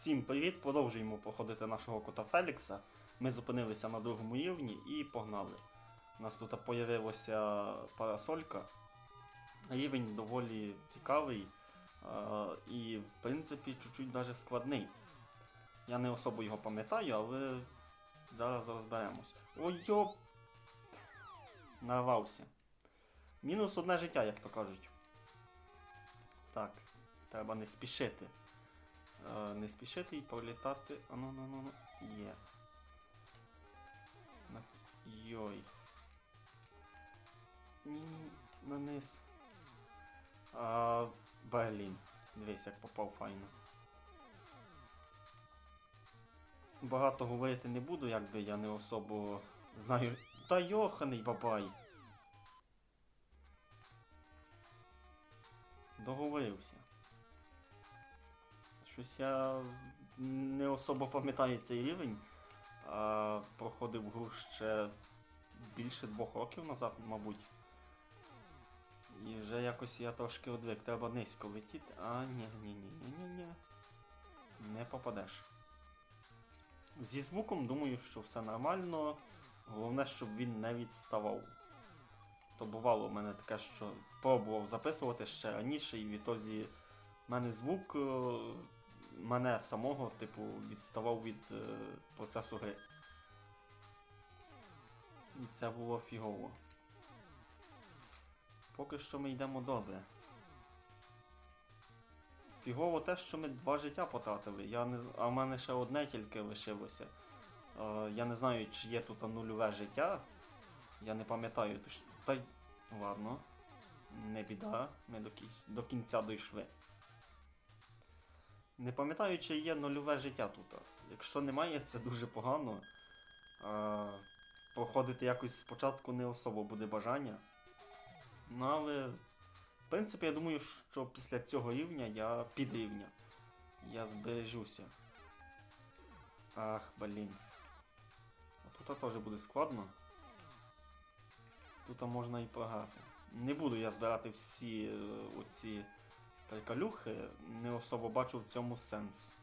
Всім привіт! Продовжуємо проходити нашого кота Фелікса. Ми зупинилися на другому рівні і погнали. У нас тут появилася парасолька. Рівень доволі цікавий і, в принципі, чуть-чуть даже складний. Я не особо його пам'ятаю, але зараз розберемось. Ой йоп! Нарвався. Мінус одне життя, як то кажуть. Так, треба не спішити. Не спішити і пролітати. Ану, ну, ну, ну. Є. На... Йой. Ні, на низ. А, блін. Дивись, як попав файно. Багато говорити не буду, якби я не особо знаю. Та йоханий бабай. Договорився. Щось я не особо пам'ятаю цей рівень. А, проходив гру ще більше двох років назад, мабуть. І вже якось я трошки одвик, треба низько летіти. А, ні, ні, ні, ні, ні, ні. Не попадеш. Зі звуком думаю, що все нормально. Головне, щоб він не відставав. То бувало в мене таке, що пробував записувати ще раніше, і відтоді в мене звук е, мене самого, типу, відставав від е, процесу гри. І це було фігово. Поки що ми йдемо добре. Фігово те, що ми два життя потратили. Я не... А в мене ще одне тільки лишилося. Е, я не знаю, чи є тут нульове життя. Я не пам'ятаю. Тож... Та й ладно. Не біда, ми до, кін- до кінця дійшли. Не пам'ятаю, чи є нульове життя тут. Якщо немає, це дуже погано. А, проходити якось спочатку не особо буде бажання. Ну, але, в принципі, я думаю, що після цього рівня я під рівня. Я збережуся. Ах, блін. Тут теж буде складно. Тут можна і програти. Не буду я збирати всі е, оці приколюхи, не особо бачу в цьому сенс.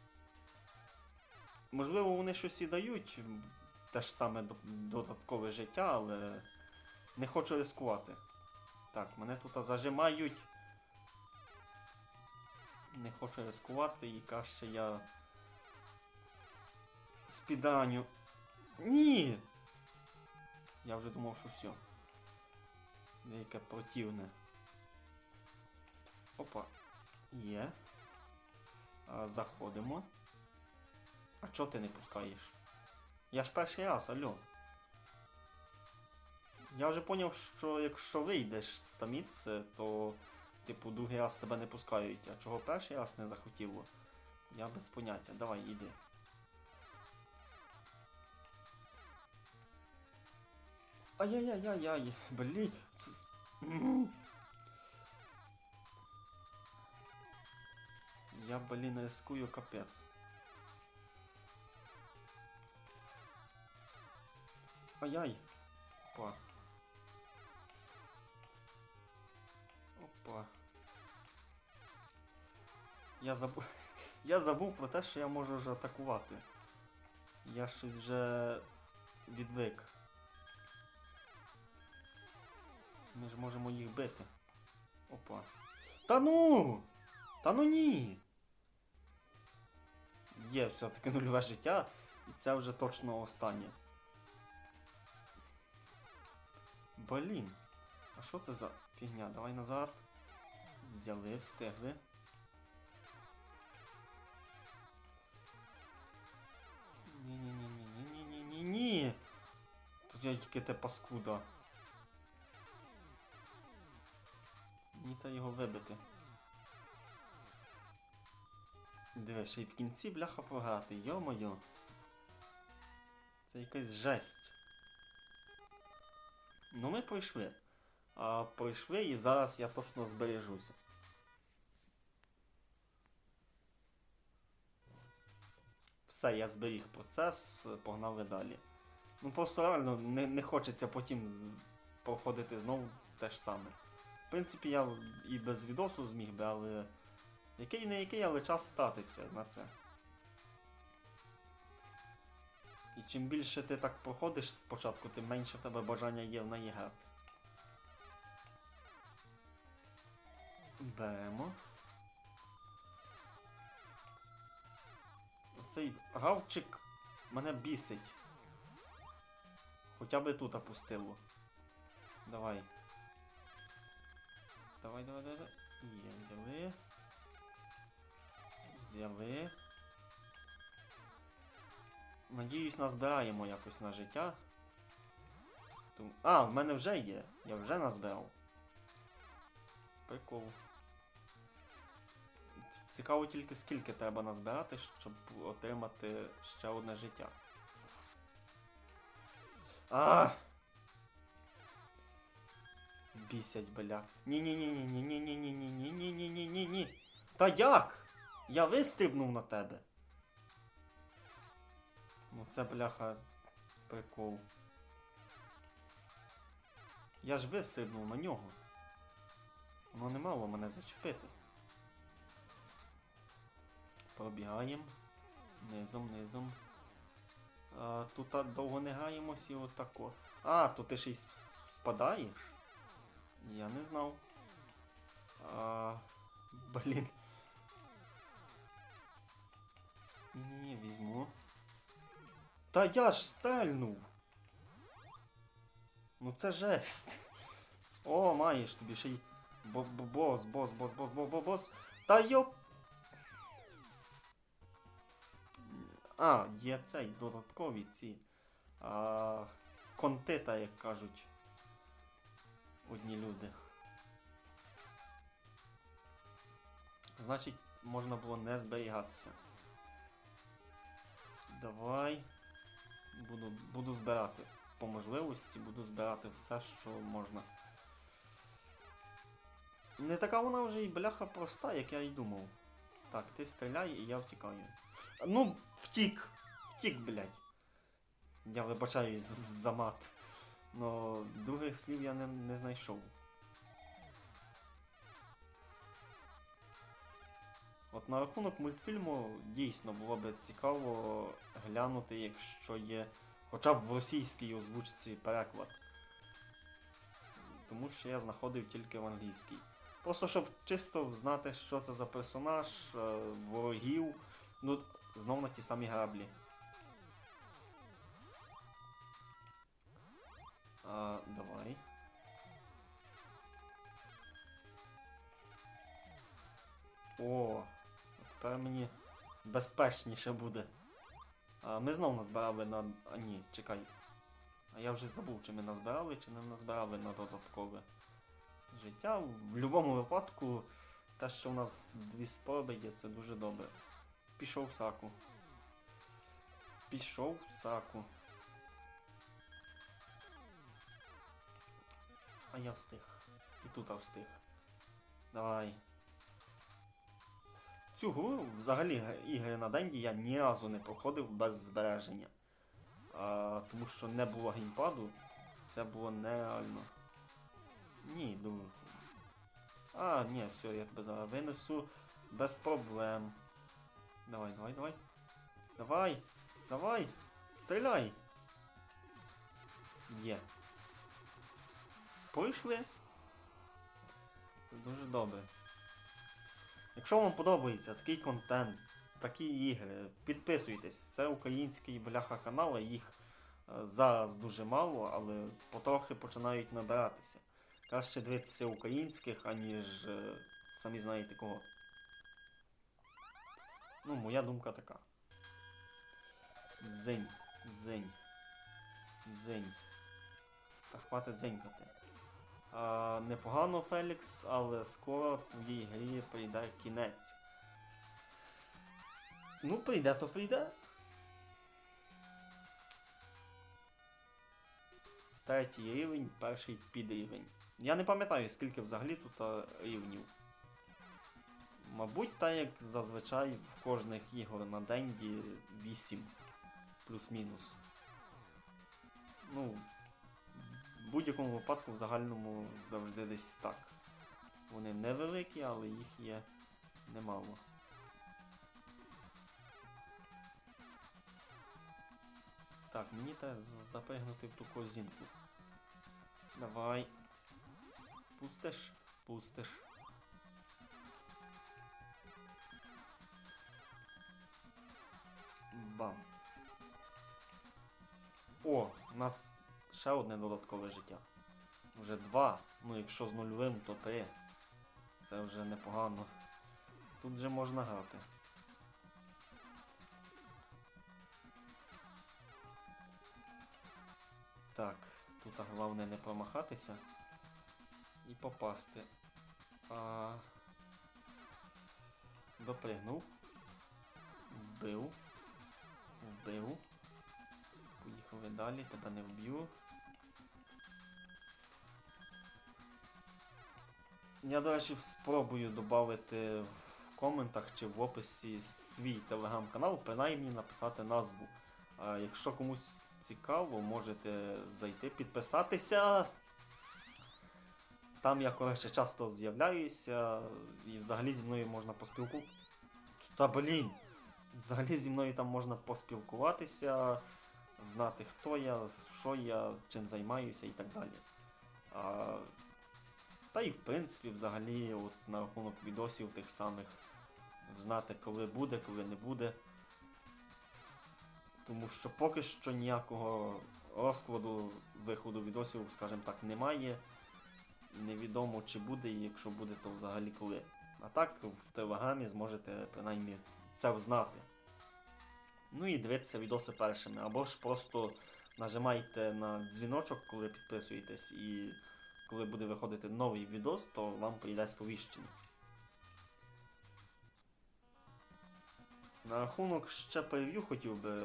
Можливо, вони щось і дають, те ж саме додаткове життя, але не хочу ризикувати. Так, мене тут зажимають. Не хочу ризикувати і краще я спіданю. Ні! Я вже думав, що все. Яке противне. Опа. Є. Заходимо. А чого ти не пускаєш? Я ж перший раз, алло. Я вже поняв, що якщо вийдеш з таміци, то типу другий раз тебе не пускають, а чого перший раз не захотіло? Я без поняття. Давай, іди. Ай-яй-яй-яй-яй, блін. Я, блін, рискую капець. Ай-яй. Опа. Опа. Я забув. Я забув про те, що я можу вже атакувати. Я щось вже відвик. Ми ж можемо їх бити. Опа. Та ну! Та ну ні! Є все-таки нульове життя, і це вже точно останнє. Блін. А що це за фігня? Давай назад. Взяли, встигли. Ні-ні-ні-ні-ні-ні-ні-ні. Тут я тільки те паскуда. Мені та його вибити. Диви, ще й в кінці бляха програти, йо-моє. Це якась жесть. Ну ми пройшли. А пройшли і зараз я точно збережуся. Все, я зберіг процес, погнали далі. Ну просто реально не, не хочеться потім проходити знову те ж саме. В принципі, я і без відосу зміг би, але який не який, але час статиться на це. І чим більше ти так проходиш спочатку, тим менше в тебе бажання є в неї грати. Беремо. Цей гавчик мене бісить. Хоча би тут опустило. Давай. Давай, давай, давай. Є, взяли. Взяли. Надіюсь, назбираємо якось на життя. Тому- А, в мене вже є. Я вже назбирав. Прикол. Цікаво тільки скільки треба назбирати, щоб отримати ще одне життя. А! Бісять, бля. Ні-ні-ні-ні-ні-ні-ні-ні-ні-ні-ні-ні-ні-ні. Та як? Я вистрибнув на тебе. Ну це бляха прикол. Я ж вистрибнув на нього. Воно не мало мене зачепити. Пробігаємо. Низом, низом. А, тут а, довго не граємось і отако. А, то ти ще й спадаєш? Я не знав. А, блін. Ні, візьму. Та я ж стрельнув. Ну це жесть. О, маєш тобі ще й. бо- бо- Бос, бос, бос, бос, бос, бос, бос. Та йоп. А, є цей додаткові ці. А, контита, як кажуть. Одні люди. Значить, можна було не зберігатися. Давай. Буду, буду збирати. По можливості буду збирати все, що можна. Не така вона вже і бляха проста, як я й думав. Так, ти стріляй і я втікаю. Ну, втік! Втік, блядь. Я вибачаюсь за мат. Но других слів я не, не знайшов. От на рахунок мультфільму дійсно було б цікаво глянути, якщо є хоча б в російській озвучці переклад. Тому що я знаходив тільки в англійській. Просто щоб чисто знати, що це за персонаж, е, ворогів. Ну, знов на ті самі граблі. А, давай. О, тепер мені безпечніше буде. А, ми знов назбирали на. А ні, чекай. А я вже забув, чи ми назбирали, чи не назбирали на додаткове життя. В будь-якому випадку, те, що в нас дві спроби є, це дуже добре. Пішов саку. Пішов саку. А я встиг. І тут я встиг. Давай. Цю гру взагалі ігри на Денді я ні разу не проходив без збереження. А, тому що не було геймпаду. Це було нереально. Ні, думаю. А, ні, все, я тебе зараз винесу без проблем. Давай, давай, давай. Давай! Давай! Стріляй! Є. Пройшли? Дуже добре. Якщо вам подобається такий контент, такі ігри, підписуйтесь. Це український бляха канал, їх е, зараз дуже мало, але потрохи починають набиратися. Краще дивитися українських, аніж е, самі знаєте кого. Ну, моя думка така. Дзинь, дзинь, дзинь. Та хватить дзенькати. А, непогано, Фелікс, але скоро твоїй грі прийде кінець. Ну, прийде, то прийде. Третій рівень, перший підрівень. Я не пам'ятаю, скільки взагалі тут рівнів. Мабуть, так як зазвичай в кожних ігор на Денді 8 плюс-мінус. Ну, будь-якому випадку в загальному завжди десь так. Вони невеликі, але їх є немало. Так, мені треба з- запригнути в ту корзинку. Давай. Пустиш? Пустиш. Бам. О, у нас ще одне додаткове життя. Вже два. Ну, якщо з нульовим, то три. Це вже непогано. Тут вже можна грати. Так, тут головне не промахатися і попасти. А... Допригнув. Вбив. Вбив. Поїхали далі, тебе не вб'ю. Я, до речі, спробую додати в коментах чи в описі свій телеграм-канал, принаймні написати назву. А якщо комусь цікаво, можете зайти, підписатися. Там я коротше часто з'являюся і взагалі зі мною можна поспілкуватися. Та блін! Взагалі зі мною там можна поспілкуватися, знати хто я, що я, чим займаюся і так далі. А, та і в принципі, взагалі, от на рахунок відосів тих самих, знати, коли буде, коли не буде. Тому що поки що ніякого розкладу виходу відосів, скажімо так, немає. Невідомо чи буде, і якщо буде, то взагалі коли. А так в телеграмі зможете принаймні це взнати. Ну і дивитися відоси першими. Або ж просто нажимайте на дзвіночок, коли підписуєтесь, і коли буде виходити новий відос, то вам прийде сповіщення. На рахунок ще прев'ю хотів би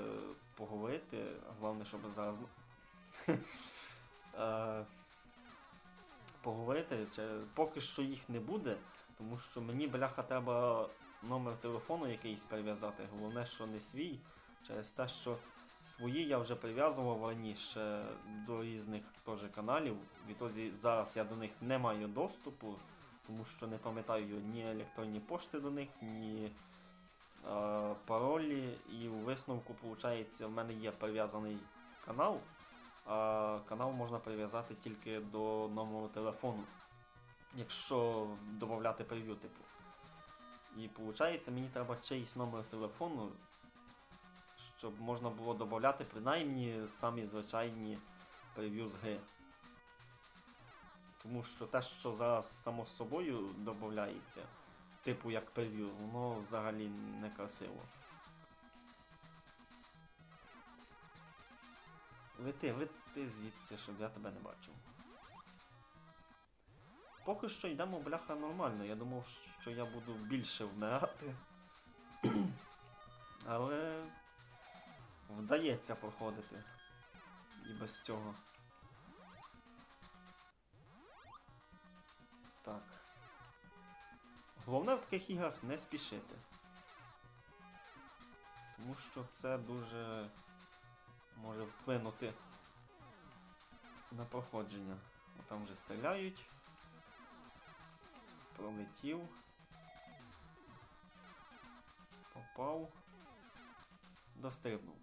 поговорити, головне, щоб зараз. Е, Поговорити, поки що їх не буде, тому що мені, бляха, треба номер телефону якийсь прив'язати. Головне, що не свій, через те, що свої я вже прив'язував раніше до різних теж каналів. Відтоді зараз я до них не маю доступу, тому що не пам'ятаю ні електронні пошти до них, ні е, паролі. І у висновку, виходить, в мене є прив'язаний канал, а канал можна прив'язати тільки до номеру телефону, якщо додати прев'ю, типу. І виходить, мені треба чийсь номер телефону, щоб можна було додати принаймні самі звичайні прев'ю гри. Тому що те, що зараз само собою додається, типу як прев'ю, воно взагалі не красиво. Лети, лети звідси, щоб я тебе не бачив. Поки що йдемо бляха нормально. Я думав, що я буду більше вмирати. Але вдається проходити. І без цього. Так. Головне в таких іграх не спішити. Тому що це дуже може вплинути на проходження. О, Там вже стріляють. Пролетів. Попав. Дострибнув.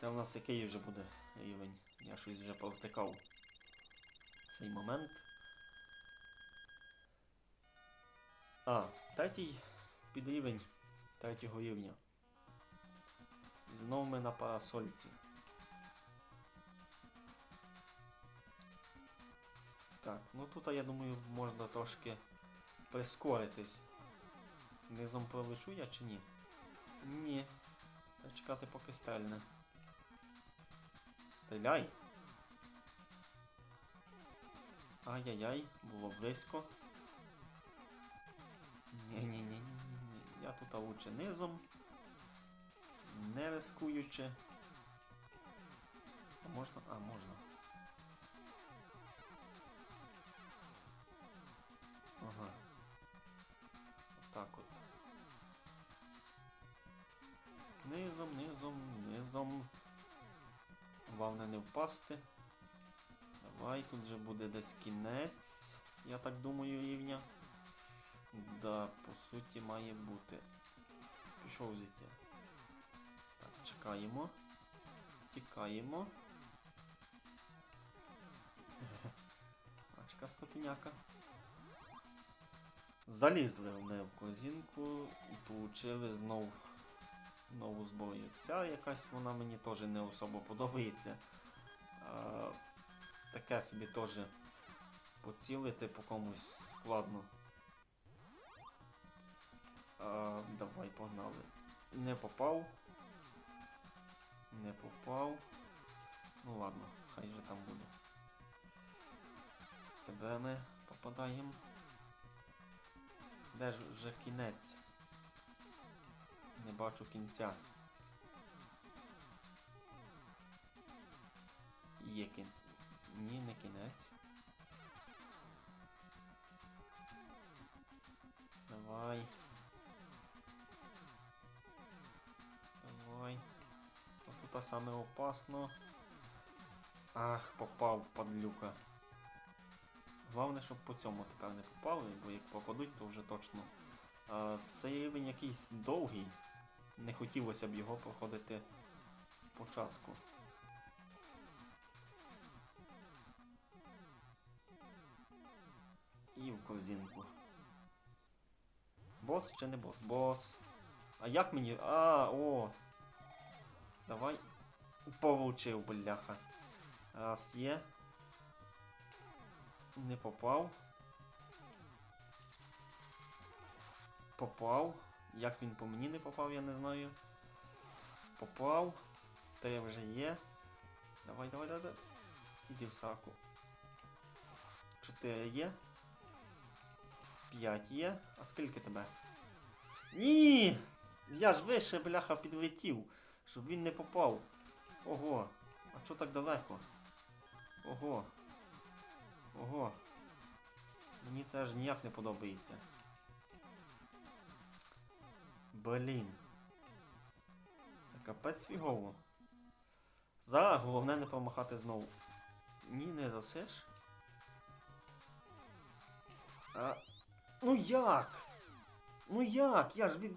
Це у нас який вже буде рівень? Я щось вже провтикав цей момент. А, третій підрівень третього рівня. Знову ми на парасольці. Так, ну тут я думаю можна трошки прискоритись. Низом пролечу я чи ні? Ні. Треба чекати поки стрельне. Стріляй! Ай-яй-яй, було близько. Ні-ні-ні, я тут лучше низом. Не рискуючи. А можна? А, можна. Ага. Отак от. Низом, низом, низом. Головне не впасти. Давай, тут же буде десь кінець. Я так думаю, рівня. Да, по суті має бути. Пішов звідси. Так, Тікаємо. Тікаємо. Ачка скотиняка. Залізли ми в корзинку і получили знов нову зброю. Ця якась вона мені теж не особо подобається. А, таке собі теж поцілити по комусь складно. А, давай, погнали. Не попав. Не попав. Ну ладно, хай же там буде. Тебе ми попадаємо. Де ж вже кінець? Не бачу кінця. Є кін... Ні, не кінець. Давай. Давай. Тут саме опасно. Ах, попав падлюка. Головне, щоб по цьому тепер не попали, бо як попадуть, то вже точно. А, цей рівень якийсь довгий. Не хотілося б його проходити спочатку. І в корзинку. Бос чи не бос? Бос. А як мені. А, о! Давай. Получив, бляха. Раз є. Не попав. Попав. Як він по мені не попав, я не знаю. Попав. Три вже є. Давай, давай, давай. Іди в саку. Чотири є. П'ять є. А скільки тебе? Ні! Я ж вище, бляха, підлетів, щоб він не попав. Ого. А чого так далеко? Ого. Ого. Мені це аж ніяк не подобається. Блін. Це капець фігово. Зараз головне не помахати знову. Ні, не засиш. А... Ну як? Ну як? Я ж від...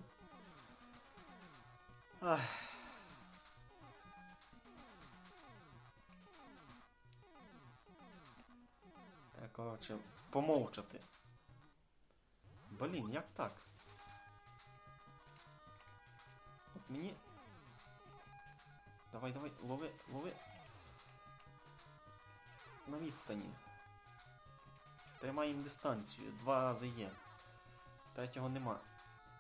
Ах. Коротше, помовчати. Блін, як так? Мені. Давай, давай, лови, лови. На відстані. Тримаємо дистанцію. Два рази є. Третього нема.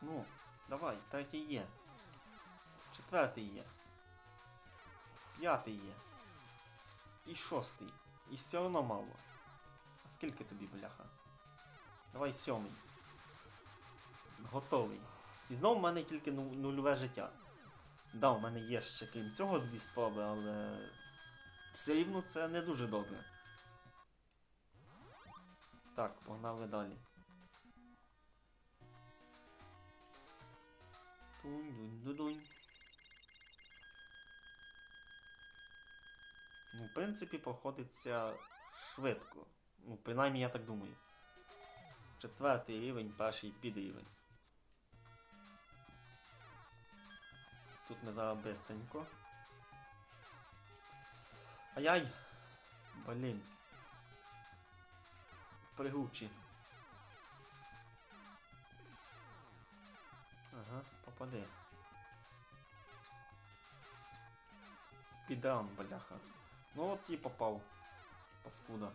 Ну, давай, третій є. Четвертий є. П'ятий є. І шостий. І все одно мало. А скільки тобі, бляха? Давай сьомий. Готовий. І знову в мене тільки ну- нульове життя. Да, у мене є ще крім цього дві спроби, але все рівно це не дуже добре. Так, погнали далі. Ну, в принципі, проходиться швидко. Ну, принаймні я так думаю. Четвертий рівень, перший підрівень. Тут ми зараз бистренько. Ай-яй! Блін. Пригучі. Ага, попади. Спідран, бляха. Ну от і попав. Паскуда.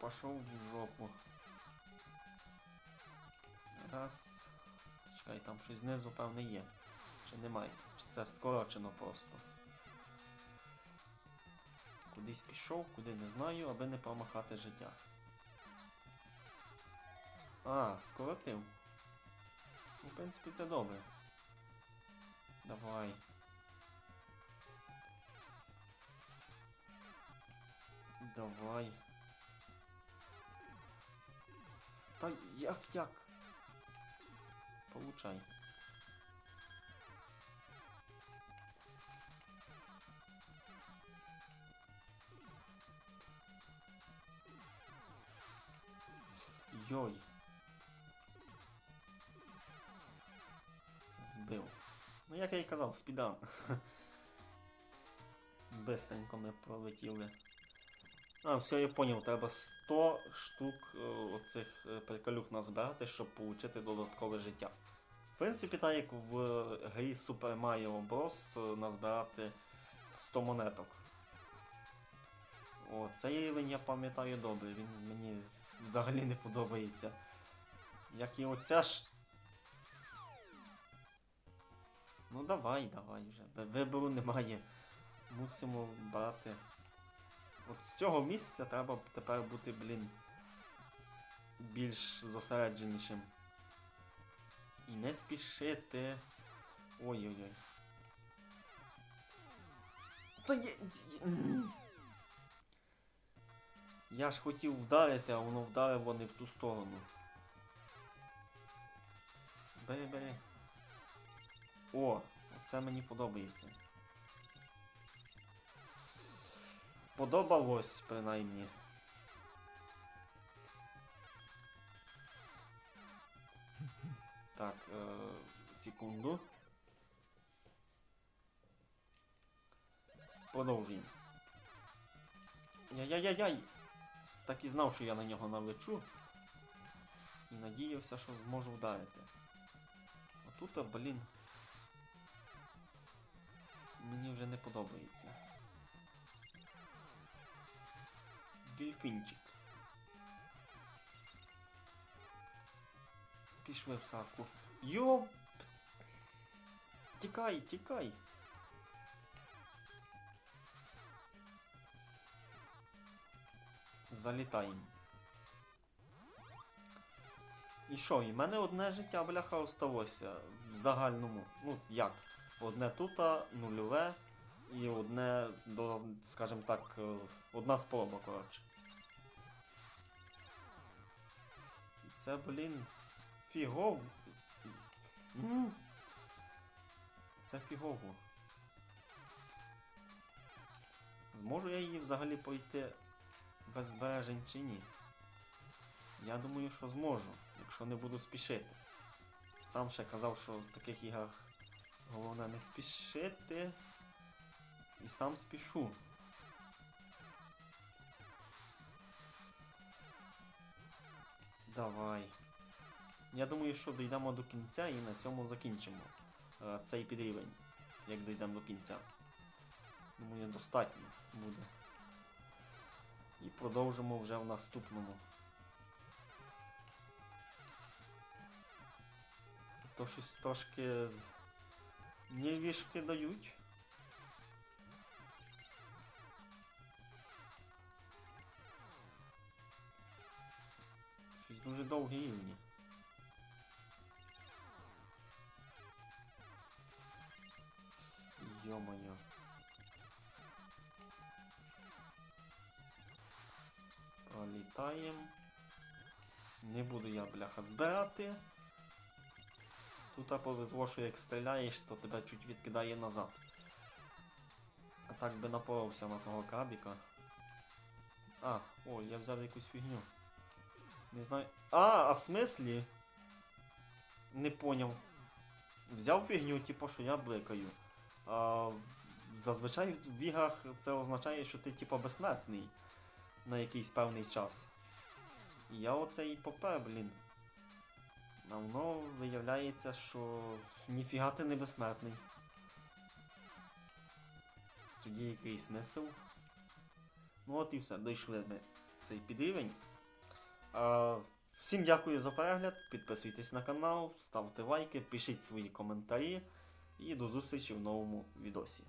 Пошел в жопу. Раз. Чекай, там щось знизу, певне, є. Чи немає? Чи це скорочено просто? Кудись пішов, куди не знаю, аби не промахати життя. А, скоротив. Ну, в принципі, це добре. Давай. Давай. Та як як? Получай. Йой. Збив. Ну, як я і казав, спідан. Бистренько ми пролетіли. А, все, я поняв, треба 100 штук е, оцих е, приколюх назбирати, щоб отримати додаткове життя. В принципі, так як в грі Super Mario Bros. е, назбирати 100 монеток. О, цей рівень я пам'ятаю добре, він мені взагалі не подобається. Як і оця ж. Ну давай, давай вже. Вибору немає. Мусимо брати. От з цього місця треба тепер бути, блін, більш зосередженішим. І не спішити. Ой-ой-ой. Та є. Я ж хотів вдарити, а воно вдарило не в ту сторону. Бери, бери. О, це мені подобається. Подобалось, принаймні. Так, е, секунду. Продовжуємо. Яй-яй-яй-яй! Так і знав, що я на нього налечу. І надіявся, що зможу вдарити. А тут, блін. Мені вже не подобається. Дельфінчик. Пішли в саку. Йоп! Тікай, тікай! Залітаємо. І що, і в мене одне життя, бляха, осталося в загальному. Ну, як? Одне тут, нульове, і одне, до, скажімо так, е, одна спроба, коротше. І Це, блін, фігов. Це фігово. Зможу я її взагалі пройти без збережень чи ні? Я думаю, що зможу, якщо не буду спішити. Сам ще казав, що в таких іграх головне не спішити. І сам спішу. Давай. Я думаю, що дійдемо до кінця і на цьому закінчимо е, цей підрівень, як дійдемо до кінця. Думаю, достатньо буде. І продовжимо вже в наступному. То щось трошки нервішки дають. Дуже довгі рівні. Йо-моє. Пролітаємо. Не буду я, бляха, збирати. Тут повезло, що як стріляєш, то тебе чуть відкидає назад. А так би напоровся на того крабіка. А, ой, я взяв якусь фігню. Не знаю. А, а в смислі? Не поняв. Взяв фігню, типу, що я бликаю. А, зазвичай в іграх це означає, що ти типу безсмертний на якийсь певний час. І я оце і попер, блін. А воно виявляється, що ніфіга ти не безсмертний. Тоді який смисл? Ну от і все, дійшли ми цей підрівень. А, всім дякую за перегляд, підписуйтесь на канал, ставте лайки, пишіть свої коментарі і до зустрічі в новому відосі.